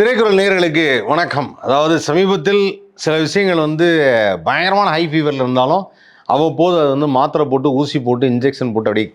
திரைக்குறள் நேர்களுக்கு வணக்கம். அதாவது சமீபத்தில் சில விஷயங்கள் வந்து பயங்கரமான ஹை ஃபீவரில் இருந்தாலும் அவ்வப்போது அது வந்து மாத்திரை போட்டு ஊசி போட்டு இன்ஜெக்ஷன் போட்டு அப்படியே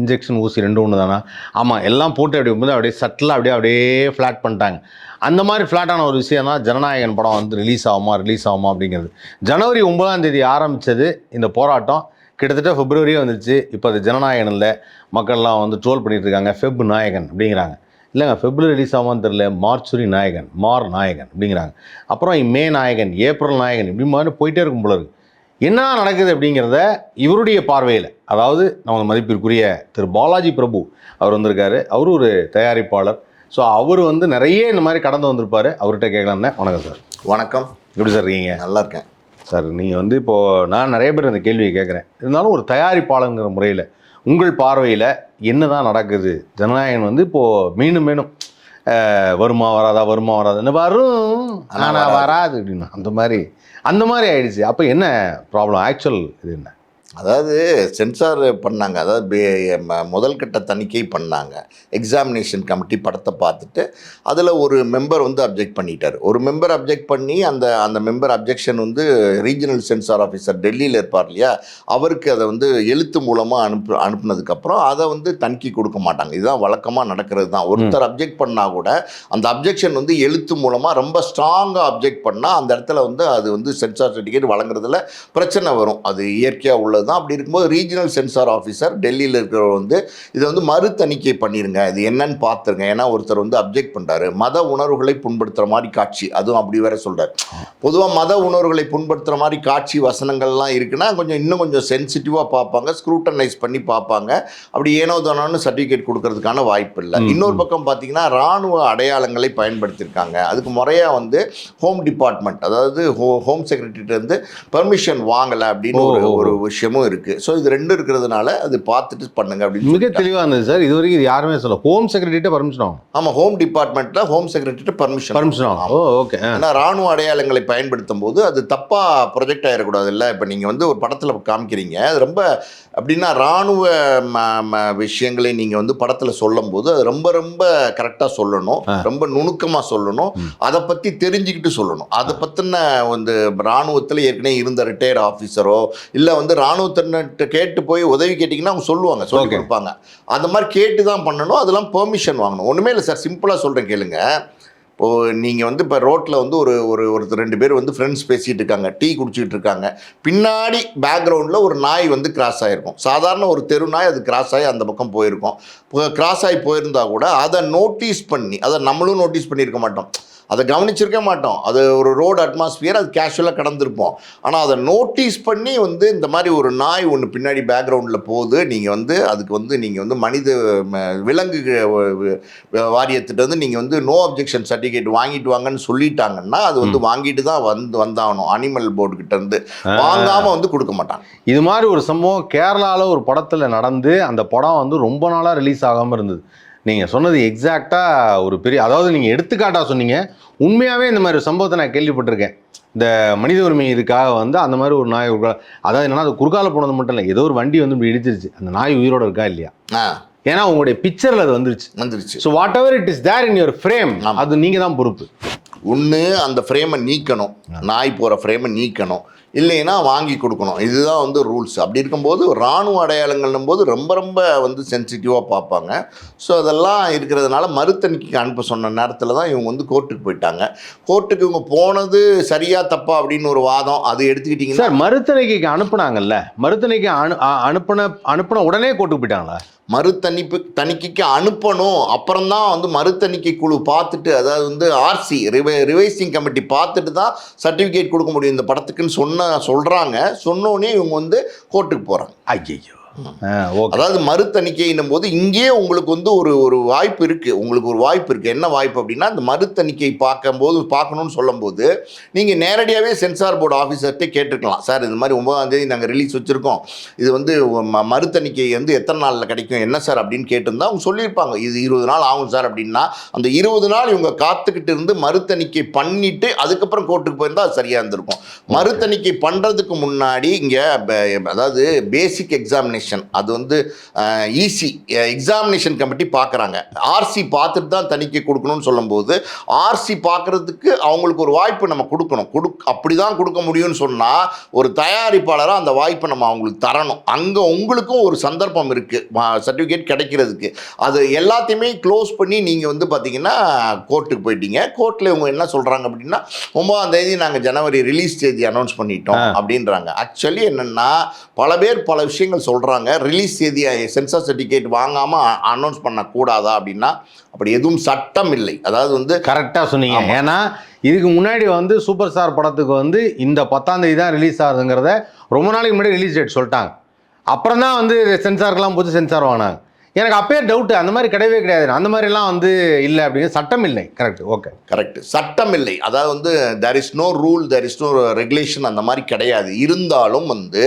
இன்ஜெக்ஷன் ஊசி ரெண்டு ஒன்று தானா? ஆமாம் எல்லாம் போட்டு அப்படி வந்து அப்படியே சட்டில் அப்படியே அப்படியே ஃப்ளாட் பண்ணிட்டாங்க. அந்த மாதிரி ஃப்ளாட்டான ஒரு விஷயம் தான் ஜனநாயகன் படம் வந்து ரிலீஸ் ஆகுமா ரிலீஸ் ஆகுமா அப்படிங்கிறது. ஜனவரி ஒன்பதாம் தேதி ஆரம்பித்தது இந்த போராட்டம். கிட்டத்தட்ட பிப்ரவரியே வந்துருச்சு. இப்போ அது ஜனநாயகன் இல்லை. மக்கள்லாம் வந்து ட்ரோல் பண்ணிகிட்டு இருக்காங்க. ஃபெப் நாயகன் அப்படிங்கிறாங்க. இல்லைங்க ஃபெப்ரவரி ரிலீஸ் ஆகாமல் தெரில மார்ச்சுரி நாயகன் மார் நாயகன் அப்படிங்கிறாங்க. அப்புறம் மே நாயகன் ஏப்ரல் நாயகன் இப்படி மாதிரி போயிட்டே இருக்கும் போல இருக்கு. என்ன நடக்குது அப்படிங்கிறத இவருடைய பார்வையில் அதாவது நமது மதிப்பிற்குரிய திரு பாலாஜி பிரபு அவர் வந்திருக்காரு. அவரு ஒரு தயாரிப்பாளர். ஸோ அவர் வந்து நிறைய இந்த மாதிரி கடந்து வந்திருப்பாரு. அவர்கிட்ட கேட்கலாம்னே வணக்கம் சார். வணக்கம். எப்படி சார் இருக்கீங்க? நல்லா இருக்கேன். சார் நீங்கள் வந்து இப்போது நான் நிறைய பேர் இந்த கேள்வியை கேட்குறேன். இருந்தாலும் ஒரு தயாரிப்பாளங்கிற முறையில் உங்கள் பார்வையில் என்ன தான் நடக்குது? ஜனநாயகன் வந்து இப்போது மீண்டும் மீண்டும் வருமா வராதா வருமா வராதுன்னு வரும். ஆனா ஆனால் வராது. வராது அப்படின்னா. அந்த மாதிரி அந்த மாதிரி ஆயிடுச்சு. அப்போ என்ன ப்ராப்ளம் ஆக்சுவல் இது என்ன? அதாவது சென்சார் பண்ணாங்க. அதாவது முதல் கட்ட தணிக்கை பண்ணாங்க. எக்ஸாமினேஷன் கமிட்டி படத்தை பார்த்துட்டு அதில் ஒரு மெம்பர் வந்து அப்ஜெக்ட் பண்ணிட்டார். ஒரு மெம்பர் அப்ஜெக்ட் பண்ணி அந்த அந்த மெம்பர் அப்ஜெக்ஷன் வந்து ரீஜனல் சென்சார் ஆஃபீஸர் டெல்லியில் இருப்பார் இல்லையா? அவருக்கு அதை வந்து எழுத்து மூலமாக அனுப்பு அனுப்புனதுக்கப்புறம் அதை வந்து தணிக்கை கொடுக்க மாட்டாங்க. இதுதான் வழக்கமாக நடக்கிறது தான். ஒருத்தர் அப்ஜெக்ட் பண்ணால் கூட அந்த அப்ஜெக்ஷன் வந்து எழுத்து மூலமாக ரொம்ப ஸ்ட்ராங்காக அப்ஜெக்ட் பண்ணால் அந்த இடத்துல வந்து அது வந்து சென்சார் சர்டிஃபிகேட் வழங்குறதுல பிரச்சனை வரும். அது இயற்கையாக உள்ளது தான். அப்படி இருக்கும்போது ரீஜனல் சென்சார் ஆஃபீஸர் டெல்லியில் இருக்கிறவர் வந்து இதை வந்து மறு தணிக்கை பண்ணிருங்க. இது என்னன்னு பார்த்துருங்க. ஏன்னா ஒருத்தர் வந்து அப்ஜெக்ட் பண்ணுறாரு மத உணர்வுகளை புண்படுத்துகிற மாதிரி காட்சி. அதுவும் அப்படி வேற சொல்கிறார் பொதுவாக மத உணர்வுகளை புண்படுத்துகிற மாதிரி காட்சி வசனங்கள்லாம் இருக்குன்னா கொஞ்சம் இன்னும் கொஞ்சம் சென்சிட்டிவாக பார்ப்பாங்க. ஸ்க்ரூட்டனைஸ் பண்ணி பார்ப்பாங்க. அப்படி ஏனோ தானோன்னு சர்டிஃபிகேட் கொடுக்கறதுக்கான வாய்ப்பு இல்லை. இன்னொரு பக்கம் பார்த்தீங்கன்னா ராணுவ அடையாளங்களை பயன்படுத்தியிருக்காங்க அதுக்கு முறையாக வந்து ஹோம் டிபார்ட்மெண்ட் அதாவது ஹோ ஹோம் செக்ரட்டரிட்டேருந்து பெர்மிஷன் வாங்கலை அப்படின்னு ஒரு. ஒரு விஷயமும் இருக்குது ஸோ இது ரெண்டும் இருக்கிறதுனால அது பார்த்துட்டு பண்ணுங்க அப்படின்னு மிக. தெளிவாக இருந்தது சார் இது வரைக்கும் இது யாருமே சொல்ல ஹோம் செக்ரட்டரிட்ட பர்மிஷன் ஆகும் ஆமாம் ஹோம் டிபார்ட்மெண்ட்டில் ஹோம் செக்ரட்டரிட்ட பர்மிஷன் பர்மிஷன் ஆகும் ஓகே ஏன்னா ராணுவ அடையாளங்களை பயன்படுத்தும் போது அது தப்பாக ப்ரொஜெக்ட் ஆகிடக்கூடாது இல்லை இப்போ நீங்கள் வந்து ஒரு படத்தில் காமிக்கிறீங்க. அது ரொம்ப அப்படின்னா ராணுவ ம விஷயங்களை நீங்கள் வந்து படத்தில் சொல்லும்போது அது ரொம்ப ரொம்ப கரெக்டாக சொல்லணும். ரொம்ப நுணுக்கமாக சொல்லணும். அதை பற்றி தெரிஞ்சுக்கிட்டு சொல்லணும். அதை பற்றின வந்து இராணுவத்தில் ஏற்கனவே இருந்த ரிட்டையர்ட் ஆஃபீஸரோ இல்லை வந்து இராணுவத்தினர்கிட்ட கேட்டு போய் உதவி கேட்டிங்கன்னா அவங்க சொல்லுவாங்க சொல்லி. கொடுப்பாங்க. அந்த மாதிரி கேட்டு தான் பண்ணணும் அதெல்லாம் பெர்மிஷன் வாங்கணும். ஒன்றுமே இல்லை சார் சிம்பிளாக சொல்கிறேன் கேளுங்க. இப்போது நீங்கள் வந்து இப்போ ரோட்டில் வந்து ஒரு ஒரு ஒருத்தர் ரெண்டு பேர் வந்து ஃப்ரெண்ட்ஸ் பேசிகிட்டு இருக்காங்க டீ குடிச்சிட்டு இருக்காங்க. பின்னாடி பேக்ரவுண்டில் ஒரு நாய் வந்து கிராஸ் ஆகிருக்கும் சாதாரண ஒரு தெரு நாய் அது கிராஸ் ஆகி அந்த பக்கம் போயிருக்கும். கிராஸ் ஆகி போயிருந்தா கூட அதை நோட்டீஸ் பண்ணி அதை நம்மளும் நோட்டீஸ் பண்ணியிருக்க மாட்டோம். அதை கவனிச்சிருக்க மாட்டோம். அது ஒரு ரோடு அட்மாஸ்பியர் அது கேஷுவலாக கடந்திருப்போம். ஆனால் அதை நோட்டீஸ் பண்ணி வந்து இந்த மாதிரி ஒரு நாய் ஒன்று பின்னாடி பேக்ரவுண்டில் போகுது. நீங்கள் வந்து அதுக்கு வந்து நீங்கள் வந்து மனித விலங்கு வ- வ- வாரியத்திட்ட வந்து நீங்கள் வந்து நோ அப்ஜெக்ஷன் சர்டிஃபிகேட் வாங்கிட்டு வாங்கன்னு சொல்லிட்டாங்கன்னா அது வந்து வாங்கிட்டு தான் வந்து வந்தாகணும். அனிமல் போர்டு கிட்ட இருந்து. வாங்காமல் வந்து கொடுக்க மாட்டாங்க. இது மாதிரி ஒரு சம்பவம் கேரளாவில் ஒரு படத்தில் நடந்து அந்த படம் வந்து ரொம்ப நாளாக ரிலீஸ் ஆகாமல் இருந்தது. நீங்கள் சொன்னது எக்ஸாக்டாக ஒரு பெரிய அதாவது நீங்கள் எடுத்துக்காட்டாக சொன்னீங்க. உண்மையாகவே இந்த மாதிரி சம்பவத்தை நான் கேள்விப்பட்டிருக்கேன். இந்த மனித உரிமை இதுக்காக வந்து அந்த மாதிரி ஒரு நாய் அதாவது என்னன்னா அது குறுக்கால போனது மட்டும் இல்லை ஏதோ ஒரு வண்டி வந்து இப்படி இடிச்சிருச்சு. அந்த நாய் உயிரோட இருக்கா இல்லையா? ஏன்னா உங்களுடைய பிக்சரில் அது வந்துருச்சு. வந்துருச்சு. So whatever it is there in your frame. அது நீங்கள் தான் பொறுப்பு. ஒன்று அந்த ஃப்ரேமை நீக்கணும். நாய் போகிற ஃப்ரேமை நீக்கணும். இல்லைன்னா வாங்கி கொடுக்கணும். இதுதான் வந்து ரூல்ஸ் அப்படி இருக்கும்போது இராணுவ அடையாளங்கள்னும் போது ரொம்ப ரொம்ப வந்து சென்சிட்டிவாக பார்ப்பாங்க. ஸோ அதெல்லாம் இருக்கிறதுனால மறுத்தணிக்கைக்கு அனுப்ப சொன்ன நேரத்தில் தான் இவங்க வந்து கோர்ட்டுக்கு போயிட்டாங்க. கோர்ட்டுக்கு இவங்க போனது சரியா தப்பா அப்படின்னு ஒரு வாதம். அது எடுத்துக்கிட்டிங்கன்னா சார் மறுத்தணிக்கைக்கு அனுப்புனாங்கல்ல? மறுத்தணிக்கை அனு அனுப்புன அனுப்புன உடனே கோர்ட்டுக்கு போயிட்டாங்களா? மறுதணிப்பு தணிக்கைக்கு அனுப்பணும். அப்புறம்தான் வந்து மறுதணிக்கை குழு பார்த்துட்டு அதாவது வந்து ஆர்சி ரிவை ரிவைசிங் கமிட்டி பார்த்துட்டு தான் சர்டிஃபிகேட் கொடுக்க முடியும் இந்த படத்துக்குன்னு சொன்ன சொல்கிறாங்க சொன்னோன்னே இவங்க வந்து கோர்ட்டுக்கு போகிறாங்க ஐயோ அதாவது மறுதணிக்கைன்னும் போது இங்கேயே உங்களுக்கு வந்து ஒரு ஒரு வாய்ப்பு இருக்குது உங்களுக்கு ஒரு வாய்ப்பு இருக்குது என்ன வாய்ப்பு அப்படின்னா இந்த மறுதணிக்கை பார்க்கும்போது பார்க்கணும்னு சொல்லும்போது நீங்கள் நேரடியாகவே சென்சார் போர்டு ஆஃபீஸர்கிட்ட கேட்டிருக்கலாம். சார் இந்த மாதிரி ஒன்பதாம் தேதி நாங்கள் ரிலீஸ் வச்சுருக்கோம். இது வந்து ம- மறுதணிக்கை வந்து எத்தனை நாளில் கிடைக்கும்? என்ன சார்? அப்படின்னு கேட்டிருந்தா அவங்க சொல்லியிருப்பாங்க. இது இருபது நாள் ஆகும் சார். அப்படின்னா அந்த இருபது நாள் இவங்க காத்துக்கிட்டு இருந்து மறுதணிக்கை பண்ணிட்டு அதுக்கப்புறம் கோர்ட்டுக்கு போயிருந்தா அது சரியாக இருந்திருக்கும். மறுதணிக்கை பண்ணுறதுக்கு முன்னாடி இங்கே அதாவது பேசிக் எக்ஸாமினேஷன் எக்ஸாமினேஷன் அது வந்து ஈஸி எக்ஸாமினேஷன் கமிட்டி பார்க்குறாங்க ஆர்சி பார்த்துட்டு தான் தணிக்கை கொடுக்கணும்னு சொல்லும்போது ஆர்சி பார்க்குறதுக்கு அவங்களுக்கு ஒரு வாய்ப்பு நம்ம கொடுக்கணும். கொடு அப்படி தான் கொடுக்க முடியும்னு சொன்னால் ஒரு தயாரிப்பாளராக அந்த வாய்ப்பை நம்ம அவங்களுக்கு தரணும். அங்கே உங்களுக்கும் ஒரு சந்தர்ப்பம் இருக்குது சர்டிஃபிகேட் கிடைக்கிறதுக்கு. அது எல்லாத்தையுமே க்ளோஸ் பண்ணி நீங்கள் வந்து பார்த்தீங்கன்னா கோர்ட்டுக்கு போயிட்டீங்க. கோர்ட்டில் இவங்க என்ன சொல்கிறாங்க அப்படின்னா ஒன்பதாம் தேதி நாங்கள் ஜனவரி ரிலீஸ் தேதி அனௌன்ஸ் பண்ணிட்டோம். அப்படின்றாங்க. ஆக்சுவலி என்னென்னா பல பேர் பல விஷயங்கள் சொல்கிறாங்க ரிலீஸ் தேதி சென்சார் சர்டிஃபிகேட் வாங்காமல் அனௌன்ஸ் பண்ணக்கூடாதா அப்படின்னா அப்படி எதுவும் சட்டம் இல்லை. அதாவது வந்து கரெக்டாக சொன்னீங்க. ஏன்னா இதுக்கு முன்னாடி வந்து சூப்பர் ஸ்டார் படத்துக்கு வந்து இந்த பத்தாம் தேதி தான் ரிலீஸ் ஆகுதுங்கிறத ரொம்ப நாளைக்கு முன்னாடி ரிலீஸ் டேட் சொல்லிட்டாங்க. அப்புறம் தான் வந்து சென்சாருக்கெல்லாம் போச்சு சென்சார் வாங்கினாங்க. எனக்கு அப்பயே டவுட்டு அந்த மாதிரி கிடையவே கிடையாது. அந்த மாதிரிலாம் வந்து இல்லை அப்படிங்கிற சட்டம் இல்லை கரெக்ட் ஓகே கரெக்ட் சட்டம் இல்லை அதாவது வந்து there is no rule there is no regulation அந்த மாதிரி கிடையாது. இருந்தாலும் வந்து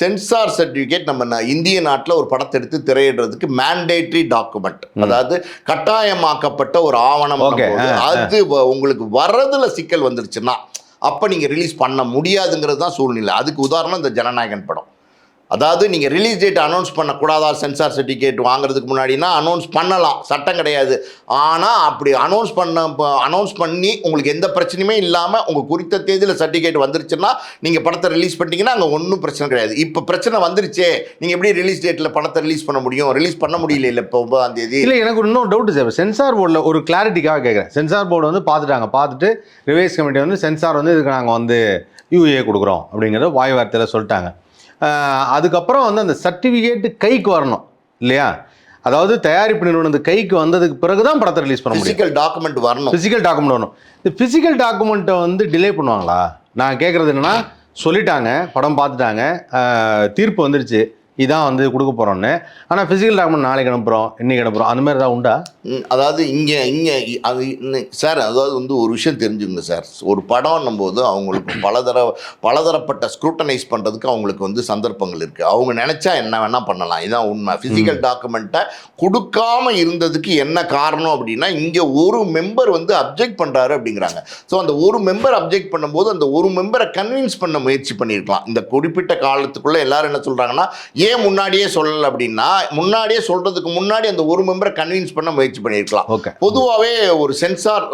சென்சார் சர்டிஃபிகேட் நம்ம இந்திய நாட்டில் ஒரு படத்தை எடுத்து திரையிடுறதுக்கு மேண்டேட்ரி டாக்குமெண்ட் அதாவது கட்டாயமாக்கப்பட்ட ஒரு ஆவணம். அது உங்களுக்கு வர்றதுல சிக்கல் வந்துருச்சுன்னா அப்போ நீங்கள் ரிலீஸ் பண்ண முடியாதுங்கிறது தான் சூழ்நிலை. அதுக்கு உதாரணம் இந்த ஜனநாயகன் படம். அதாவது நீங்கள் ரிலீஸ் டேட் அனௌன்ஸ் பண்ணக்கூடாதா? சென்சார் சர்டிஃபிகேட் வாங்குறதுக்கு முன்னாடினா அனௌன்ஸ் பண்ணலாம். சட்டம் கிடையாது. ஆனால் அப்படி அனௌன்ஸ் பண்ண அனௌன்ஸ் பண்ணி உங்களுக்கு எந்த பிரச்சனையுமே இல்லாமல் உங்கள் குறித்த தேதியில் சர்டிஃபிகேட் வந்துருச்சுன்னா நீங்கள் படத்தை ரிலீஸ் பண்ணிட்டீங்கன்னா அங்கே ஒன்றும் பிரச்சனை கிடையாது. இப்போ பிரச்சனை வந்துருச்சே. நீங்கள் எப்படி ரிலீஸ் டேட்டில் படத்தை ரிலீஸ் பண்ண முடியும்? ரிலீஸ் பண்ண முடியல இல்லை இப்போ ஒன்பதாம் தேதி. இல்லை எனக்கு இன்னும் டவுட் சார் சென்சார் போர்டில் ஒரு கிளாரிட்டிக்காக கேட்குறேன் சென்சார் போர்டு வந்து பார்த்துட்டாங்க. பார்த்துட்டு ரிவைஸ் கமிட்டி வந்து சென்சார் வந்து இதுக்கு நாங்கள் வந்து யூஏ கொடுக்குறோம் அப்படிங்கிறத வாய் வார்த்தையில் சொல்லிட்டாங்க. அதுக்கப்புறம் வந்து அந்த சர்டிஃபிகேட் கைக்கு வரணும் இல்லையா? அதாவது தயாரிப்பு நிறுவனத்து கைக்கு வந்ததுக்கு பிறகு தான் படத்தை ரிலீஸ் பண்ண முடியும். ஃபிசிக்கல் டாக்குமெண்ட் வரணும். ஃபிசிக்கல் டாக்குமெண்ட் வரணும். இந்த ஃபிசிக்கல் டாக்குமெண்ட்டை வந்து டிலே பண்ணுவாங்களா? நான் கேட்குறது என்னன்னா சொல்லிட்டாங்க படம் பார்த்துட்டாங்க தீர்ப்பு வந்துருச்சு. இதான் வந்து கொடுக்க போகிறோன்னு ஆனால் ஃபிசிக்கல் டாக்குமெண்ட் நாளைக்கு அனுப்புகிறோம் இன்னைக்கு அனுப்புகிறோம் அந்த மாதிரி ஏதாவது உண்டா? அதாவது இங்கே இங்கே அது சார் அதாவது வந்து ஒரு விஷயம் தெரிஞ்சுங்க சார். ஒரு படம்னும் போது அவங்களுக்கு பலதர பலதரப்பட்ட ஸ்க்ரூட்டனைஸ் பண்ணுறதுக்கு அவங்களுக்கு வந்து சந்தர்ப்பங்கள் இருக்குது அவங்க நினச்சா என்ன வேணால் பண்ணலாம். இதான் உண்மை. ஃபிசிக்கல் டாக்குமெண்ட்டை கொடுக்காம இருந்ததுக்கு என்ன காரணம் அப்படின்னா இங்கே ஒரு மெம்பர் வந்து அப்ஜெக்ட் பண்ணுறாரு அப்படிங்கிறாங்க. ஸோ அந்த ஒரு மெம்பர் அப்ஜெக்ட் பண்ணும்போது அந்த ஒரு மெம்பரை கன்வின்ஸ் பண்ண முயற்சி பண்ணியிருக்கலாம் இந்த குறிப்பிட்ட காலத்துக்குள்ளே எல்லாரும் என்ன சொல்கிறாங்கன்னா ஏன் முன்னாடியே சொல்லலை அப்படின்னா முன்னாடியே சொல்கிறதுக்கு முன்னாடி அந்த ஒரு மெம்பரை கன்வின்ஸ் பண்ண முயற்சி பண்ணியிருக்கலாம். ஓகே. பொதுவாகவே ஒரு சென்சார்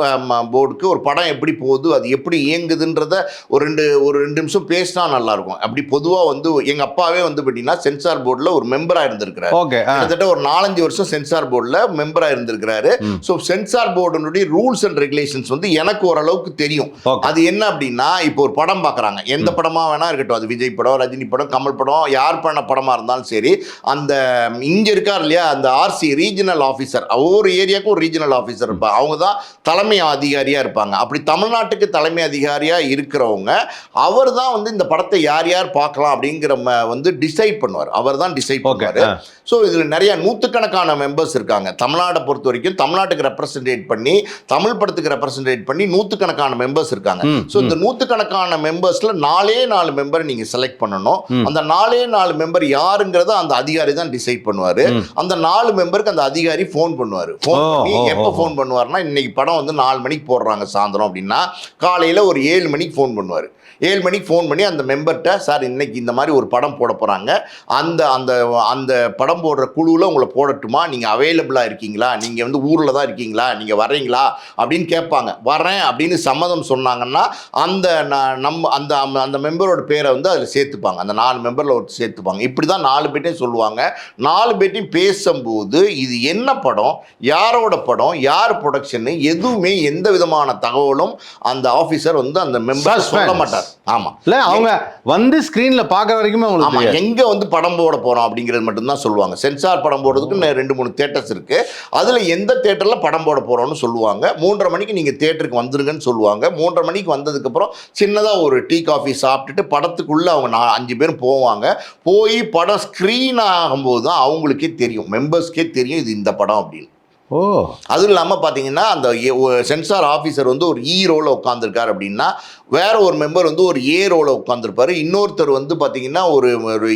போர்டுக்கு ஒரு படம் எப்படி போகுது அது எப்படி இயங்குதுன்றத ஒரு ரெண்டு ஒரு ரெண்டு நிமிஷம் பேசினா நல்லா இருக்கும் அப்படி பொதுவாக வந்து எங்கள் அப்பாவே வந்து பார்த்தீங்கன்னா சென்சார் போர்டில் ஒரு மெம்பராக இருந்திருக்கிறார். ஓகே கிட்டத்தட்ட ஒரு நாலஞ்சு வருஷம் சென்சார் போர்டில் மெம்பராக இருந்திருக்கிறாரு. ஸோ சென்சார் போர்டுனுடைய ரூல்ஸ் அண்ட் ரெகுலேஷன்ஸ் வந்து எனக்கு ஓரளவுக்கு தெரியும். அது என்ன அப்படின்னா இப்போ ஒரு படம் பார்க்குறாங்க எந்த படமா வேணா இருக்கட்டும். அது விஜய் படம் ரஜினி படம் கமல் படம் யார் பண்ண படமா இருந்தாலும் சரி அந்த இங்க இருக்கார் இல்லையா அந்த ஆர்சி ரீஜனல் ஆஃபீஸர் ஒவ்வொரு ஏரியாவுக்கும் ஒரு ரீஜனல் ஆஃபீஸர் இருப்பாங்க. அவங்க தான் தலைமை அதிகாரியா இருப்பாங்க. அப்படி தமிழ்நாட்டுக்கு தலைமை அதிகாரியா இருக்கிறவங்க அவர் தான் வந்து இந்த படத்தை யார் யார் பார்க்கலாம் அப்படிங்கிற வந்து டிசைட் பண்ணுவார். அவர் தான் டிசைட் பண்ணுவார். ஸோ இதில் நிறைய நூற்றுக்கணக்கான மெம்பர்ஸ் இருக்காங்க. தமிழ்நாட்டை பொறுத்த வரைக்கும் தமிழ்நாட்டுக்கு ரெப்ரசன்டேட் பண்ணி தமிழ் படத்துக்கு ரெப்ரசன்டேட் பண்ணி நூற்றுக்கணக்கான மெம்பர்ஸ் இருக்காங்க. ஸோ இந்த நூற்றுக்கணக்கான மெம்பர்ஸில் நாலே நாலு மெம்பரை நீங்கள் செலக்ட் பண்ணணும். அந்த நாலே நாலு மெம்பர் யாருங்கிறத அந்த அதிகாரி தான் டிசைட் பண்ணுவார். அந்த நாலு மெம்பருக்கு அந்த அதிகாரி ஃபோன் பண்ணுவார். ஃபோன் பண்ணி எப்போ ஃபோன் பண்ணுவார்னா இன்னைக்கு படம் வந்து நாலு மணிக்கு போடுறாங்க சாயந்தரம் அப்படின்னா காலையில் ஒரு ஏழு மணிக்கு ஃபோன் பண்ணுவார். ஏழு மணிக்கு ஃபோன் பண்ணி அந்த மெம்பர்கிட்ட சார் இன்னைக்கு இந்த மாதிரி ஒரு படம் போட போகிறாங்க அந்த அந்த அந்த படம் போடுற குழுவில் உங்களை போடட்டுமா? நீங்கள் அவைலபிளாக இருக்கீங்களா? நீங்கள் வந்து ஊரில் தான் இருக்கீங்களா? நீங்கள் வர்றீங்களா? அப்படின்னு கேட்பாங்க. வரேன் அப்படின்னு சம்மதம் சொன்னாங்கன்னா அந்த நம்ம அந்த அந்த- அந்த மெம்பரோட பேரை வந்து அதில் சேர்த்துப்பாங்க. அந்த நாலு மெம்பரில் ஒரு சேர்த்துப்பாங்க. இப்படி தான் நாலு பேர்ட்டையும் சொல்லுவாங்க. நாலு பேர்ட்டையும் பேசும்போது இது என்ன படம் யாரோட படம் யார் ப்ரொடக்ஷனு எதுவுமே எந்த விதமான தகவலும் அந்த ஆஃபீஸர் வந்து அந்த மெம்பர் சொல்ல. மாட்டார். ஆமாம் இல்ல அவங்க வந்து ஸ்க்ரீன்ல பார்க்குற வரைக்குமே அவங்களுக்கு ஆமா தெரியாது. எங்க வந்து படம் போட போறோம் அப்படிங்கிறது மட்டும்தான் சொல்லுவாங்க. சென்சார் படம் போடுறதுக்கு ரெண்டு மூணு தேட்டர்ஸ் இருக்கு. அதுல எந்த தேட்டர்ல படம் போட போறோம்னு சொல்லுவாங்க. மூன்றரை மணிக்கு நீங்க தேட்டருக்கு வந்துருங்கன்னு சொல்லுவாங்க. மூன்றரை மணிக்கு வந்ததுக்கு அப்புறம் சின்னதா ஒரு டீ காஃபி சாப்பிட்டுட்டு படத்துக்குள்ள அவங்க நா- அஞ்சு பேரும் போவாங்க. போய் படம் ஸ்க்ரீன் ஆகும்போது தான் அவங்களுக்கே தெரியும். மெம்பர்ஸ்க்கே தெரியும் இது இந்த படம் அப்படின்னு. ஓ. அதுவும் இல்லாமல் பார்த்தீங்கன்னா அந்த சென்சார் ஆஃபீஸர் வந்து ஒரு இ ரோல உட்காந்துருக்காரு அப்படின்னா வேற ஒரு மெம்பர் வந்து ஒரு ஏ ரோல உட்காந்துருப்பாரு இன்னொருத்தர் வந்து பார்த்தீங்கன்னா ஒரு ஒரு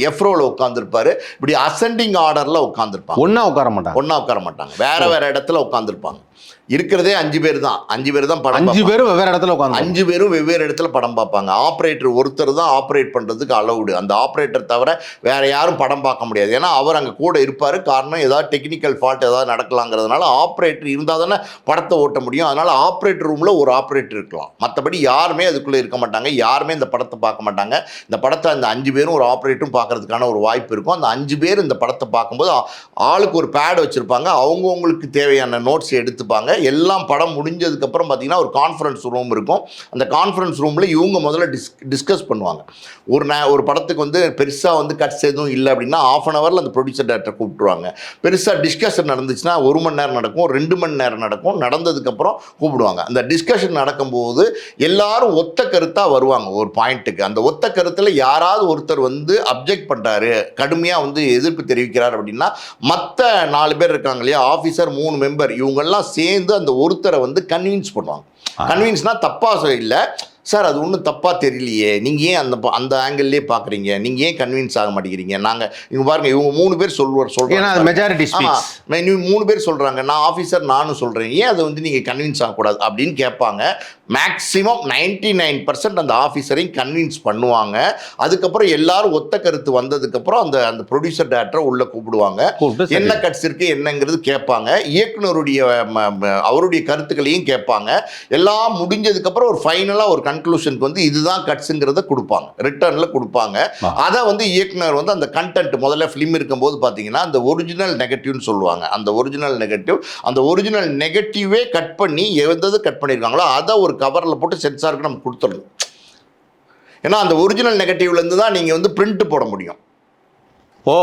எஃப் ரோல உட்காந்துருப்பாரு இப்படி அசெண்டிங் ஆர்டரில் உட்காந்துருப்பாங்க ஒன்றா உட்கார மாட்டாங்க. ஒன்றா உட்கார மாட்டாங்க. வேற வேற இடத்துல உட்காந்துருப்பாங்க இருக்கிறதே அஞ்சு பேர் தான். அஞ்சு பேர் தான் படம் அஞ்சு. பேரும் வெவ்வேறு இடத்துல உட்காந்து அஞ்சு பேரும் வெவ்வேறு இடத்துல படம் பார்ப்பாங்க. ஆப்ரேட்டர் ஒருத்தர் தான் ஆப்ரேட் பண்ணுறதுக்கு அலவுடு அந்த ஆப்ரேட்டர் தவிர வேற யாரும் படம் பார்க்க முடியாது. ஏன்னா அவர் அங்கே கூட இருப்பார். காரணம் ஏதாவது டெக்னிக்கல் ஃபால்ட் ஏதாவது நடக்கலாங்கிறதுனால ஆப்ரேட்டர் இருந்தால் தானே படத்தை ஓட்ட முடியும். அதனால ஆப்ரேட்டர் ரூமில் ஒரு ஆப்ரேட்டர் இருக்கலாம். மற்றபடி யாருமே அதுக்குள்ளே இருக்க மாட்டாங்க. யாருமே இந்த படத்தை பார்க்க மாட்டாங்க. இந்த படத்தை அந்த அஞ்சு பேரும் ஒரு ஆப்ரேட்டரும் பார்க்கறதுக்கான ஒரு வாய்ப்பு இருக்கும். அந்த அஞ்சு பேர் இந்த படத்தை பார்க்கும்போது ஆளுக்கு ஒரு பேட் வச்சுருப்பாங்க. அவங்கவுங்களுக்கு தேவையான நோட்ஸ் எடுத்துப்பாங்க. எல்லாம் படம் முடிஞ்சதுக்கப்புறம் பார்த்தீங்கன்னா ஒரு கான்ஃபரன்ஸ் ரூம் இருக்கும். அந்த கான்ஃபரன்ஸ் ரூமில் இவங்க முதல்ல டிஸ் டிஸ்கஸ் பண்ணுவாங்க. ஒரு ந ஒரு படத்துக்கு வந்து பெருசாக வந்து கட்ஸ் எதுவும் இல்லை அப்படின்னா ஆஃப் அன் ஹவரில் அந்த ப்ரொடியூசர் டேரக்டர் கூப்பிட்டுருவாங்க. பெருசாக டிஸ்கஷன் நடந்துச்சுன்னா ஒரு மணி நேரம் நடக்கும் ரெண்டு மணி நேரம் நடக்கும். நடந்ததுக்கப்புறம் கூப்பிடுவாங்க. அந்த டிஸ்கஷன் நடக்கும்போது எல்லாரும் ஒத்த கருத்தாக வருவாங்க ஒரு பாயிண்ட்டுக்கு அந்த ஒத்த கருத்தில் யாராவது ஒருத்தர் வந்து அப்ஜெக்ட் பண்ணுறாரு கடுமையாக வந்து எதிர்ப்பு தெரிவிக்கிறார் அப்படின்னா மற்ற நாலு பேர் இருக்காங்க இல்லையா ஆஃபீஸர் மூணு மெம்பர் இவங்கெல்லாம் சேர்ந்து அந்த ஒருத்தரை வந்து கன்வின்ஸ் பண்ணுவாங்க. கன்வின்ஸ்னா தப்பாக இல்லை. சார் அது ஒன்றும் தப்பாக தெரியலையே. நீங்கள் ஏன் அந்த அந்த ஆங்கிள்லேயே பார்க்குறீங்க நீங்கள் ஏன் கன்வின்ஸ் ஆக மாட்டேங்கிறீங்க? நாங்கள் இவங்க பாருங்க இவங்க மூணு பேர் சொல்லுவார் அது சொல்கிறாங்க மெஜாரிட்டி மூணு பேர் சொல்றாங்க. நான் ஆஃபீஸர் நானும் சொல்றேன். ஏன் அதை வந்து நீங்க கன்வின்ஸ் ஆகக்கூடாது? அப்படின்னு கேட்பாங்க. மேக்ஸிமம் நைன்டி நைன் பர்சன்ட் அந்த ஆஃபீஸரையும் கன்வின்ஸ் பண்ணுவாங்க. அதுக்கப்புறம் எல்லாரும் ஒத்த கருத்து வந்ததுக்கப்புறம் அந்த அந்த ப்ரொடியூசர் டேரக்டரை உள்ள கூப்பிடுவாங்க. என்ன. கட்ஸ் இருக்கு? என்னங்கிறது கேட்பாங்க. இயக்குனருடைய அவருடைய கருத்துக்களையும் கேட்பாங்க. எல்லாம் முடிஞ்சதுக்கப்புறம் ஒரு ஃபைனலாக ஒரு கன்க்ளூஷனுக்கு வந்து இதுதான் கட்ஸுங்கிறத கொடுப்பாங்க. ரிட்டர்னில் கொடுப்பாங்க. அதை வந்து இயக்குனர் வந்து அந்த கண்டென்ட் முதல்ல ஃபிலிம் இருக்கும்போது பார்த்தீங்கன்னா அந்த ஒரிஜினல் நெகட்டிவ்னு சொல்லுவாங்க. அந்த ஒரிஜினல் நெகட்டிவ் அந்த ஒரிஜினல் நெகட்டிவே கட் பண்ணி எந்தது கட் பண்ணியிருக்காங்களோ அதை ஒரு கவரில் போட்டு சென்சாருக்கு நம்ம கொடுத்துடணும். ஏன்னா அந்த ஒரிஜினல் நெகட்டிவ்லேருந்து தான் நீங்கள் வந்து பிரிண்ட் போட முடியும். ஓ.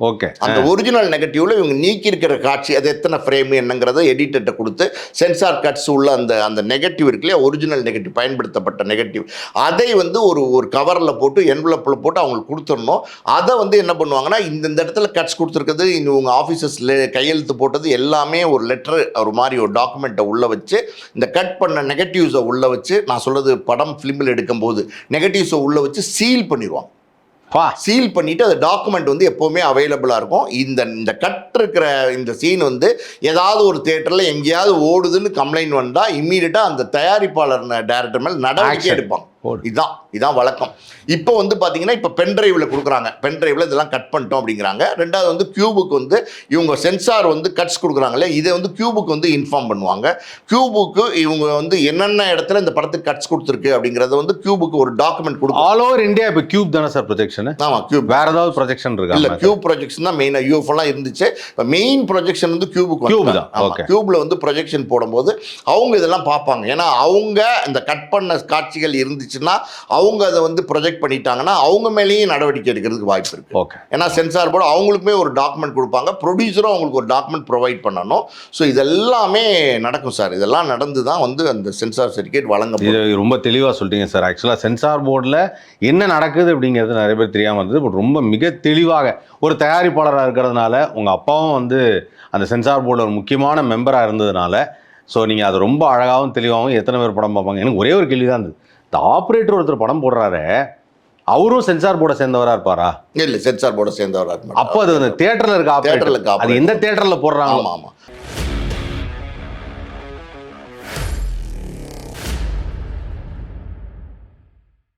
ஓகே. அந்த ஒரிஜினல் நெகட்டிவ்ல இவங்க நீக்கி இருக்கிற காட்சி அது எத்தனை ஃப்ரேம் என்னங்கிறத எடிட்டர்கிட்ட கொடுத்து சென்சார் கட்ஸ் உள்ள அந்த அந்த நெகட்டிவ் இருக்கு இல்லையா? ஒரிஜினல் நெகட்டிவ் பயன்படுத்தப்பட்ட நெகட்டிவ் அதை வந்து ஒரு ஒரு கவரில் போட்டு என்வலப்பில் போட்டு அவங்களுக்கு கொடுத்துடணும். அதை வந்து என்ன பண்ணுவாங்கன்னா இந்த இந்த இடத்துல கட்ஸ் கொடுத்துருக்குது இந்த உங்கள் ஆஃபீஸஸில் கையெழுத்து போட்டது எல்லாமே ஒரு லெட்டர் ஒரு மாதிரி ஒரு டாக்குமெண்ட்டை உள்ளே வச்சு இந்த கட் பண்ண நெகட்டிவ்ஸை உள்ளே வச்சு நான் சொல்றது படம் ஃபிலிமில் எடுக்கும்போது நெகட்டிவ்ஸை உள்ளே வச்சு சீல் பண்ணிடுவாங்க சீல் பண்ணிட்டு அந்த டாக்குமெண்ட் வந்து எப்போவுமே அவைலபிளாக இருக்கும். இந்த இந்த கட் இருக்கிற இந்த சீன் வந்து ஏதாவது ஒரு தேட்டரில் எங்கேயாவது ஓடுதுன்னு கம்ப்ளைண்ட் வந்தால் இம்மீடியட்டாக அந்த தயாரிப்பாளர் டேரக்டர் மேல் நடவடிக்கை. எடுப்பாங்க. ஓடு. இதான் இதான் வழக்கம். இப்போ வந்து பார்த்தீங்கன்னா இப்போ பென்ட்ரைவில் கொடுக்குறாங்க. பென்ட்ரைவில் இதெல்லாம் கட் பண்ணிட்டோம் அப்படிங்கிறாங்க. ரெண்டாவது வந்து கியூபுக்கு வந்து இவங்க சென்சார் வந்து கட்ஸ் கொடுக்குறாங்களே இதை வந்து கியூபுக்கு வந்து இன்ஃபார்ம் பண்ணுவாங்க. கியூபுக்கு இவங்க வந்து என்னென்ன இடத்துல இந்த படத்துக்கு கட்ஸ் கொடுத்துருக்கு அப்படிங்கிறத வந்து கியூபுக்கு ஒரு டாக்குமெண்ட் கொடுக்கும். ஆல் ஓவர் இந்தியா இப்போ கியூப் தானே சார் ப்ரொஜெக்ஷன் ஆமாம் கியூப் வேற ஏதாவது ப்ரொஜெக்ஷன் இல்ல இருக்கா கியூப் ப்ரொஜெக்ஷன் தான் மெயினாக யூஎஃப்லாம் இருந்துச்சு. இப்போ மெயின் ப்ரொஜெக்ஷன் வந்து கியூபுக்கு வந்து தான், okay. கியூப்ல வந்து ப்ரொஜெக்ஷன் போடும்போது அவங்க இதெல்லாம் பார்ப்பாங்க. ஏன்னா அவங்க இந்த கட் பண்ண காட்சிகள் இருந்துச்சுன்னா அவங்க அதை வந்து ப்ரொஜெக்ட் பண்ணிட்டாங்கன்னா அவங்க மேலேயும் நடவடிக்கை எடுக்கிறதுக்கு வாய்ப்பு இருக்கு. ஓகே ஏன்னா சென்சார் போர்டு அவங்களுக்குமே ஒரு டாக்குமெண்ட் கொடுப்பாங்க. ப்ரொடியூசரும் அவங்களுக்கு ஒரு டாக்குமெண்ட் ப்ரொவைட் பண்ணணும். ஸோ இதெல்லாமே நடக்கும் சார் இதெல்லாம் நடந்து தான் வந்து அந்த சென்சார் சர்டிஃபிகேட் வழங்கப்படும். இது ரொம்ப தெளிவாக சொல்லிட்டீங்க சார் ஆக்சுவலாக சென்சார் போர்டில் என்ன நடக்குது அப்படிங்கிறது நிறைய பேர் தெரியாமல் இருந்தது. பட் ரொம்ப மிக தெளிவாக ஒரு தயாரிப்பாளராக இருக்கிறதுனால உங்கள் அப்பாவும் வந்து அந்த சென்சார் போர்டில் ஒரு முக்கியமான மெம்பராக இருந்ததுனால ஸோ நீங்கள் அது ரொம்ப அழகாகவும் தெளிவாகவும் எத்தனை பேர் படம் பார்ப்பாங்க? எனக்கு ஒரே ஒரு கேள்வி தான் இருந்தது. இந்த ஆப்ரேட்டர் ஒருத்தர் படம் போடுறாரு அவரும் சென்சார் போர்டை சேர்ந்தவரா இருப்பாரா? இல்லை சென்சார் போர்டை சேர்ந்தவராக அப்போ அது தியேட்டரில் இருக்க Theatre ல ஆப்ரேட்டர் இருக்க அது எந்த. தியேட்டரில் போடுறாங்களோ? ஆமாம் ஆமாம்